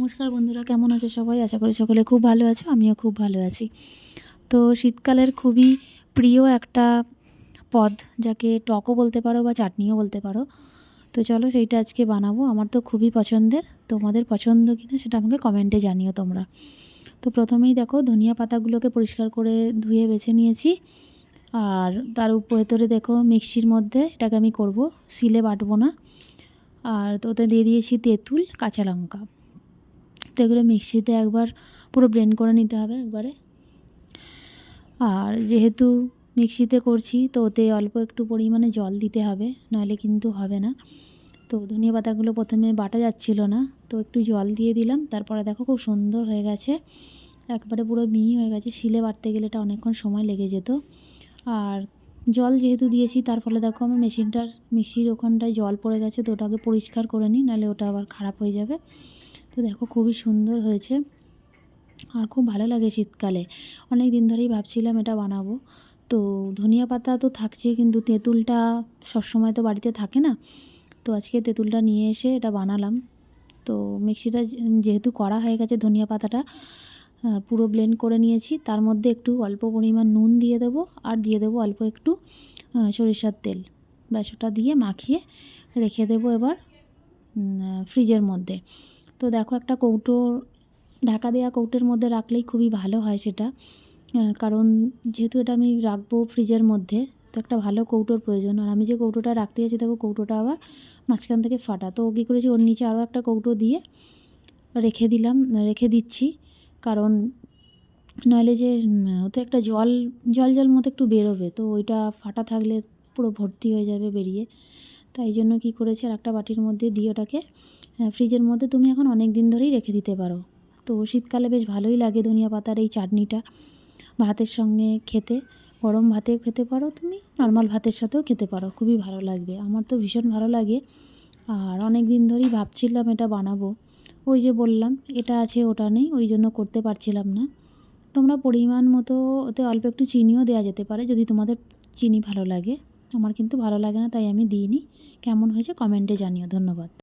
নমস্কার বন্ধুরা, কেমন আছো সবাই? আশা করি সকলে খুব ভালো আছো, আমিও খুব ভালো আছি। তো শীতকালের খুবই প্রিয় একটা পদ, যাকে টকও বলতে পারো বা চাটনিও বলতে পারো। তো চলো সেইটা আজকে বানাবো। আমার তো খুবই পছন্দের। তোমাদের পছন্দ কিনা সেটা আমাকে কমেন্টে জানিও তোমরা। তো প্রথমেই দেখো, ধনিয়া পাতাগুলোকে পরিষ্কার করে ধুয়ে বেছে নিয়েছি। আর তার ভেতরে দেখো মিক্সির মধ্যে এটাকে আমি করব সিলে বাটবো না। আর তো ওতে দিয়ে দিয়েছি তেঁতুল, কাঁচা লঙ্কা। তো এগুলো মিক্সিতে একবার পুরো ব্লেন্ড করে নিতে হবে একবারে। আর যেহেতু মিক্সিতে করছি, তো ওতে অল্প একটু পরিমাণে জল দিতে হবে, নাহলে কিন্তু হবে না। তো ধনিয়া পাতাগুলো প্রথমে বাটা যাচ্ছিল না, তো একটু জল দিয়ে দিলাম, তারপরে দেখো খুব সুন্দর হয়ে গেছে। একবারে পুরো মিহি হয়ে গেছে, শিলে বাটতে গেলে এটা অনেকক্ষণ সময় লেগে যেত। আর জল যেহেতু দিয়েছি, তার ফলে দেখো আমার মেশিনটার, মিক্সির ওখানটায় জল পড়ে গেছে, তো ওটাকে পরিষ্কার করে নিই, নাহলে ওটা আবার খারাপ হয়ে যাবে। দেখো খুবই সুন্দর হয়েছে। আর খুব ভালো লাগে শীতকালে। অনেক দিন ধরেই ভাবছিলাম এটা বানাবো। তো ধনিয়া পাতা তো থাকছে কিন্তু তেঁতুলটা সবসময় তো বাড়িতে থাকে না। তো আজকে তেঁতুলটা নিয়ে এসে এটা বানালাম। তো মিক্সিটা যেহেতু করা হয়ে গেছে ধনিয়া পাতাটা পুরো ব্লেন্ড করে নিয়েছি। তার মধ্যে একটু অল্প পরিমাণ নুন দিয়ে দেবো, আর দিয়ে দেবো অল্প একটু সরিষার তেল। ব্যাস, ওটা দিয়ে মাখিয়ে রেখে দেবো এবার ফ্রিজের মধ্যে। তো দেখো একটা কৌটো, ঢাকা দেওয়া কৌটোর মধ্যে রাখলেই খুবই ভালো হয় সেটা। কারণ যেহেতু এটা আমি রাখব ফ্রিজের মধ্যে, তো একটা ভালো কৌটোর প্রয়োজন। আর আমি যে কৌটোটা রাখতে যাচ্ছি, দেখো কৌটোটা আবার মাঝখান থেকে ফাটা। তো কী করেছি, ওর নিচে আরও একটা কৌটো দিয়ে রেখে দিলাম, রেখে দিচ্ছি। কারণ নইলে যে ওতে একটা জল জল জল মতো একটু বেরোবে। তো ওইটা ফাটা থাকলে পুরো ভর্তি হয়ে যাবে বেরিয়ে। তাই জন্য কী করেছি? আর একটা বাটির মধ্যে দিয়ে ওটাকে ফ্রিজের মধ্যে তুমি এখন অনেক দিন ধরেই রেখে দিতে পারো। তো শীতকালে বেশ ভালোই লাগে ধনিয়া পাতার এই চাটনিটা। ভাতের সঙ্গে খেতে, গরম ভাতে খেতে পারো, তুমি নর্মাল ভাতের সাথেও খেতে পারো। খুবই ভালো লাগবে, আমার তো ভীষণ ভালো লাগে। আর অনেক দিন ধরেই ভাবছিলাম এটা বানাবো। ওই যে বললাম, এটা আছে, ওটা নেই, ওই জন্য করতে পারছিলাম না। তোমরা পরিমাণ মতো ওতে অল্প একটু চিনিও দেওয়া যেতে পারে, যদি তোমাদের চিনি ভালো লাগে। আমার কিন্তু ভালো লাগে না তাই আমি দিইনি। কেমন হয়েছে কমেন্টে জানিও ধন্যবাদ।